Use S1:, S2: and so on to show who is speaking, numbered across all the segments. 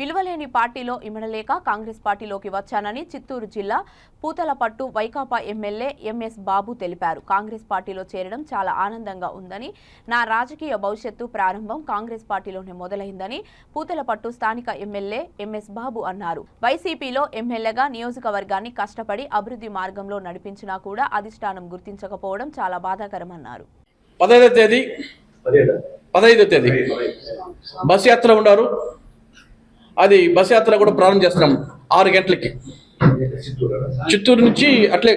S1: విలువలేని పార్టీలో ఇమడలేక కాంగ్రెస్ పార్టీలోకి వచ్చానని చిత్తూరు జిల్లా Puthalapattu Vaikapa MLA M S తెలిపారు. కాంగ్రెస్ పార్టీలో చేరడం చాలా ఆనందంగా ఉందని నా రాజకీయ భవిష్యత్తు ప్రారంభం కాంగ్రెస్ పార్టీలోనే మొదలైందని పూతలపట్టు స్థానిక ఎమ్మెల్యే ఎంఎస్ బాబు అన్నారు. వైసీపీలో ఎమ్మెల్యేగా నియోజకవర్గాన్ని కష్టపడి అభివృద్ధి మార్గంలో నడిపించినా కూడా అధిష్టానం గుర్తించకపోవడం చాలా బాధాకరమన్నారు.
S2: పదహైదో తేదీ. పదహైదో తేదీ బస్ యాత్ర ఉన్నారు. అది బస్ యాత్ర కూడా ప్రారంభం చేస్తున్నాం ఆరు గంటలకి.
S3: చిత్తూరు
S2: నుంచి అట్లే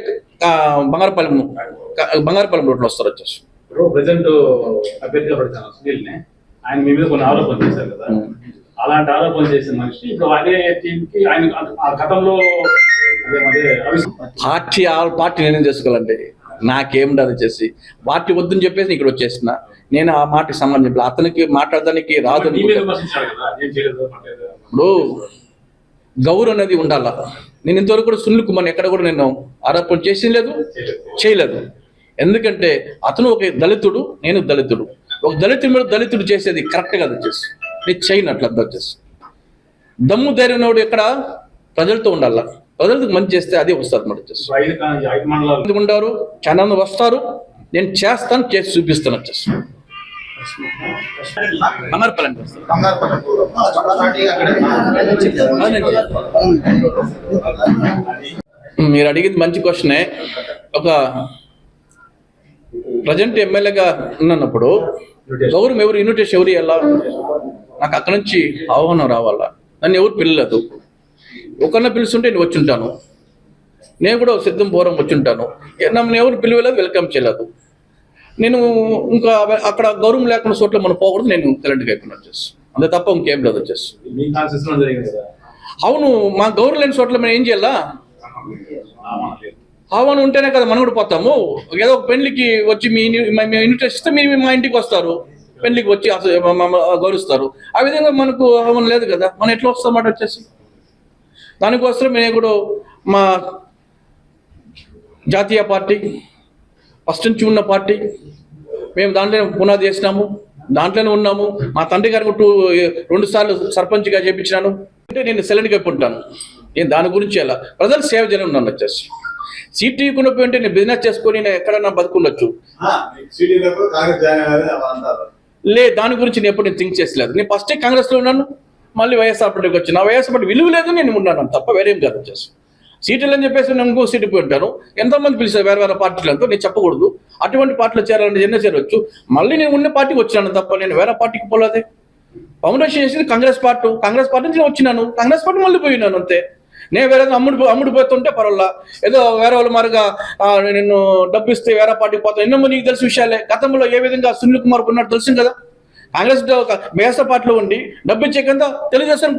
S2: బంగారపాలెం బంగారపాలెం రోడ్లో వస్తారు వచ్చేసి.
S3: ప్రజెంట్ అభ్యర్థిగా పడుతున్న సునీల్ని ఆయన మీ మీద కొన్ని ఆరోపణలు చేశారు కదా. అలాంటి ఆరోపణలు చేసిన మనిషి ఇప్పుడు అదే టీంకి ఆయన ఆ గతంలో అదే అదే అవిశ్వాసం
S2: పార్టీ ఆ పార్టీ నేనేం చేసుకోవాలంటే నాకేం అది చేసి పార్టీ వద్దని చెప్పేసి ఇక్కడ వచ్చేసిన. నేను ఆ మాటకి సంబంధం చెప్పలేదు అతనికి మాట్లాడడానికి రాదు ఇప్పుడు గౌరవం అనేది ఉండాల? నేను ఇంతవరకు కూడా సునీల్ కుమార్ ఎక్కడ కూడా నేను ఆరోపణ చేసింది లేదు
S3: చేయలేదు.
S2: ఎందుకంటే అతను ఒక దళితుడు నేను దళితుడు. ఒక దళితుడి మీద దళితుడు చేసేది కరెక్ట్ కాదు వచ్చేసి నేను చేయను అట్లా వచ్చేసి దమ్ము ధైర్యనోడు ఎక్కడ? ప్రజలతో ఉండాల? ప్రజలకు మంచి చేస్తే అదే వస్తుంది మరి వచ్చేసి ఉండారు చాలా వస్తారు. నేను చేస్తాను చేసి చూపిస్తాను వచ్చేసి బంగారుపల్లి మీరు అడిగింది మంచి క్వశ్చనే. ఒక ప్రజెంట్ ఎమ్మెల్యేగా ఉన్నప్పుడు గౌరవం ఎవరు ఇన్విటేషన్ ఎవరు ఎలా నాకు అక్కడ నుంచి ఆహ్వానం రావాలా? నన్ను ఎవరు పిల్లలేదు ఒకరిని పిలుస్తుంటే నేను వచ్చుంటాను నేను కూడా సిద్ధం పూర్వం వచ్చి ఉంటాను. నన్ను ఎవరు పిలువలేదు వెల్కమ్ చేయలేదు. నేను ఇంకా అక్కడ గౌరవం లేకుండా చోట్ల మనం పోకూడదు నేను కరెంట్గా అయిపోయినా వచ్చేసి అంతే తప్ప ఇంకేం లేదు వచ్చేసి అవును మా గౌరవం లేని చోట్ల మనం ఏం చేయాలా. ఆహ్వానం ఉంటేనే కదా మనం కూడా పోతాము. ఏదో ఒక పెళ్ళికి వచ్చి మీ ఇని- మా- మీ ఇన్విటేషన్ ఇస్తే మీరు మా ఇంటికి వస్తారు. పెళ్ళికి వచ్చి గౌరవిస్తారు. ఆ విధంగా మనకు ఆహ్వానం లేదు కదా. మనం ఎట్లా వస్తామాట వచ్చేసి? దానికోసం మేము కూడా మా జాతీయ పార్టీ ఫస్ట్ నుంచి ఉన్న పార్టీ. మేము దాంట్లోనే పునాది చేసినాము దాంట్లోనే ఉన్నాము. మా తండ్రి గారికి టూ రెండు సార్లు సర్పంచ్గా చేపించినాను. అంటే నేను సెలెంట్గా ఉంటాను నేను దాని గురించి ఎలా ప్రజలు సేవ చేయడం ఉన్నాను వచ్చేసి. సీట్ ఇవ్వకుండా ఉంటే నేను బిజినెస్ చేసుకొని నేను ఎక్కడన్నా బతుకుండొచ్చు. లే దాని గురించి నేను ఎప్పుడు నేను థింక్ చేసలేదు నేను ఫస్టే కాంగ్రెస్లో ఉన్నాను మళ్ళీ వైఎస్ఆర్ పార్టీకి వచ్చి నా వైఎస్ఆర్ పార్టీ విలువ లేదు నేను ఉన్నాను. తప్ప వేరేం కాదు వచ్చేసి. సీట్లు అని చెప్పేసి నేను ఇంకో సీటు పెట్టాను ఎంతమంది పిలిచారు వేరే వేరే పార్టీలతో. నేను చెప్పకూడదు. అటువంటి పార్టీలో చేరాలని ఎన్నో చేరవచ్చు మళ్ళీ నేను ఉన్న పార్టీకి వచ్చినాను తప్ప నేను వేరే పార్టీకి పోలేదే. ఫౌండేషన్ చేసింది కాంగ్రెస్ పార్టీ. కాంగ్రెస్ పార్టీ నుంచి నేను వచ్చినాను. కాంగ్రెస్ పార్టీ మళ్ళీ పోయినాను అంతే. నేను వేరే అమ్ముడు అమ్ముడు పోతుంటే పర్వాలా. ఏదో వేరే వాళ్ళు మారుగా నేను డబ్బు ఇస్తే వేరే పార్టీకి పోతాను. ఎన్నో నీకు తెలిసిన విషయాలే. గతంలో ఏ విధంగా సునీల్ కుమార్ ఉన్నట్టు తెలుసు కదా. కాంగ్రెస్ బీఎస్ఆర్ పార్టీలో ఉండి డబ్బు ఇచ్చే కింద తెలుగుదేశం